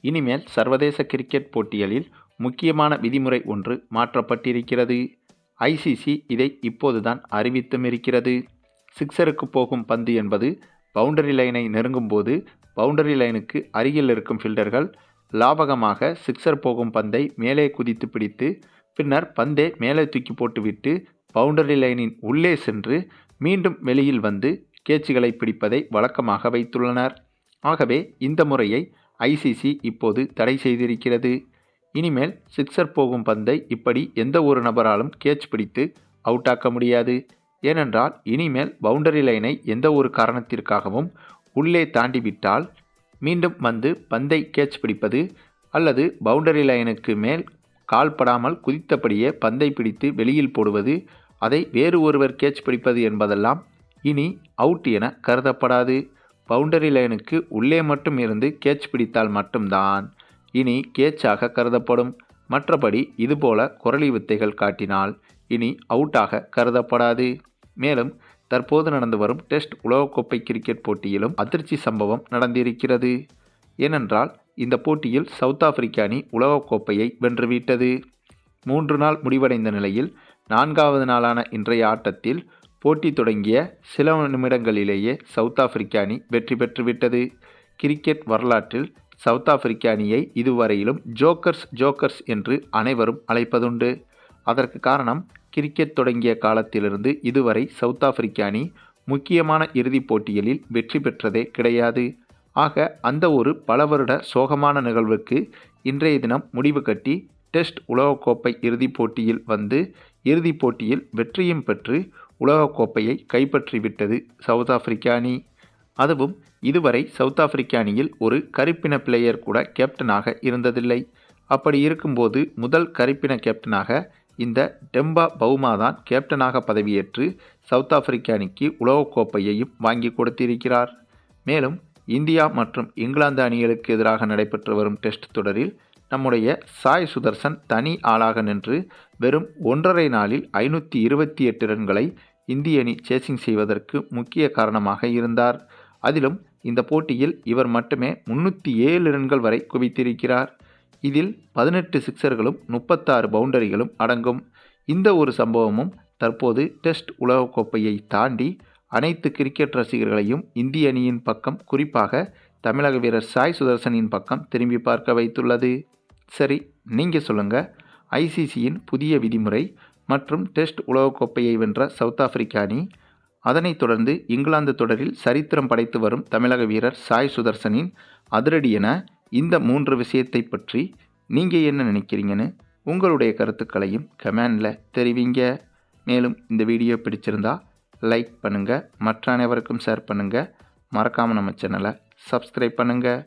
இனிமேல் சர்வதேச கிரிக்கெட் போட்டிகளில் முக்கியமான விதிமுறை ஒன்று மாற்றப்பட்டிருக்கிறது. ஐசிசி இதை இப்போதுதான் அறிவித்தும் இருக்கிறது. சிக்ஸருக்கு போகும் பந்து என்பது பவுண்டரி லைனை நெருங்கும் போது பவுண்டரி லைனுக்கு அருகில் இருக்கும் ஃபீல்டர்கள் லாபகமாக சிக்ஸர் போகும் பந்தை மேலே குதித்து பிடித்து பின்னர் பந்தை மேலே தூக்கி போட்டுவிட்டு பவுண்டரி லைனின் உள்ளே சென்று மீண்டும் வெளியில் வந்து கேட்சுகளை பிடிப்பதை வழக்கமாக வைத்துள்ளனர். ஆகவே இந்த முறையை ஐசிசி இப்போது தடை செய்திருக்கிறது. இனிமேல் சிக்ஸர் போகும் பந்தை இப்படி எந்த ஒரு நபராலும் கேட்ச் பிடித்து அவுட்டாக்க முடியாது. ஏனென்றால் இனிமேல் பவுண்டரி லைனை எந்த ஒரு காரணத்திற்காகவும் உள்ளே தாண்டிவிட்டால் மீண்டும் வந்து பந்தை கேட்ச் பிடிப்பது அல்லது பவுண்டரி லைனுக்கு மேல் கால் படாமல் குதித்தபடியே பந்தை பிடித்து வெளியில் போடுவது அதை வேறு ஒருவர் கேட்ச் பிடிப்பது என்பதெல்லாம் இனி அவுட் என கருதப்படாது. பவுண்டரி லைனுக்கு உள்ளே மட்டும் இருந்து கேட்ச் பிடித்தால் மட்டும்தான். இனி கேட்சாக கருதப்படும். மற்றபடி இதுபோல குரலி வித்தைகள் காட்டினால் இனி அவுட்டாக கருதப்படாது. மேலும் தற்போது நடந்து வரும் டெஸ்ட் உலகக்கோப்பை கிரிக்கெட் போட்டியிலும் அதிர்ச்சி சம்பவம் நடந்திருக்கிறது. ஏனென்றால் இந்த போட்டியில் சவுத் ஆப்பிரிக்க அணி உலகக்கோப்பையை வென்றுவிட்டது. மூன்று நாள் முடிவடைந்த நிலையில் நான்காவது நாளான இன்றைய ஆட்டத்தில் போட்டி தொடங்கிய சில நிமிடங்களிலேயே சவுத் ஆப்பிரிக்க அணி வெற்றி பெற்றுவிட்டது. கிரிக்கெட் வரலாற்றில் சவுத் ஆப்பிரிக்க அணியை இதுவரையிலும் ஜோக்கர்ஸ் ஜோக்கர்ஸ் என்று அனைவரும் அழைப்பதுண்டு. அதற்கு காரணம் கிரிக்கெட் தொடங்கிய காலத்திலிருந்து இதுவரை சவுத் ஆப்பிரிக்க அணி முக்கியமான இறுதிப் போட்டிகளில் வெற்றி பெற்றதே கிடையாது. ஆக அந்த ஒரு பல வருட சோகமான நிகழ்வுக்கு இன்றைய தினம் முடிவு கட்டி டெஸ்ட் உலகக்கோப்பை இறுதிப் போட்டியில் வந்து இறுதிப் போட்டியில் வெற்றியும் பெற்று உலகக்கோப்பையை கைப்பற்றிவிட்டது சவுத் ஆப்பிரிக்கா அணி அதுவும் இதுவரை சவுத் ஆப்பிரிக்கா அணியில் ஒரு கருப்பின பிளேயர் கூட கேப்டனாக இருந்ததில்லை. அப்படி இருக்கும்போது முதல் கருப்பின கேப்டனாக இந்த டெம்பா பவுமா தான் கேப்டனாக பதவியேற்று சவுத் ஆப்பிரிக்கா அணிக்கு உலகக்கோப்பையையும் வாங்கி கொடுத்திருக்கிறார். மேலும் இந்தியா மற்றும் இங்கிலாந்து அணிகளுக்கு எதிராக நடைபெற்று வரும் டெஸ்ட் தொடரில் நம்முடைய சாய் சுதர்சன் தனி ஆளாக நின்று வெறும் ஒன்றரை நாளில் ஐநூற்றி இருபத்தி எட்டு ரன்களை இந்திய அணி சேசிங் செய்வதற்கு முக்கிய காரணமாக இருந்தார். அதிலும் இந்த போட்டியில் இவர் மட்டுமே முன்னூற்றி ஏழு ரன்கள் வரை குவித்திருக்கிறார். இதில் பதினெட்டு சிக்சர்களும் முப்பத்தாறு பவுண்டரிகளும் அடங்கும். இந்த ஒரு சம்பவமும் தற்போது டெஸ்ட் உலகக்கோப்பையை தாண்டி அனைத்து கிரிக்கெட் ரசிகர்களையும் இந்திய அணியின் பக்கம் குறிப்பாக தமிழக வீரர் சாய் சுதர்சனின் பக்கம் திரும்பி பார்க்க வைத்துள்ளது. சரி நீங்கள் சொல்லுங்கள் ஐசிசியின் புதிய விதிமுறை மற்றும் டெஸ்ட் உலகக்கோப்பையை வென்ற சவுத் ஆப்பிரிக்க அணி அதனைத் தொடர்ந்து இங்கிலாந்து தொடரில் சரித்திரம் படைத்து வரும் தமிழக வீரர் சாய் சுதர்சனின் அதிரடி என இந்த மூன்று விஷயத்தை பற்றி நீங்கள் என்ன நினைக்கிறீங்கன்னு உங்களுடைய கருத்துக்களையும் கமெண்டில் தெரிவிங்க. மேலும் இந்த வீடியோ பிடிச்சிருந்தா லைக் பண்ணுங்கள் மற்ற அனைவருக்கும் ஷேர் பண்ணுங்கள் மறக்காமல் நம்ம சேனலை சப்ஸ்கிரைப் பண்ணுங்கள்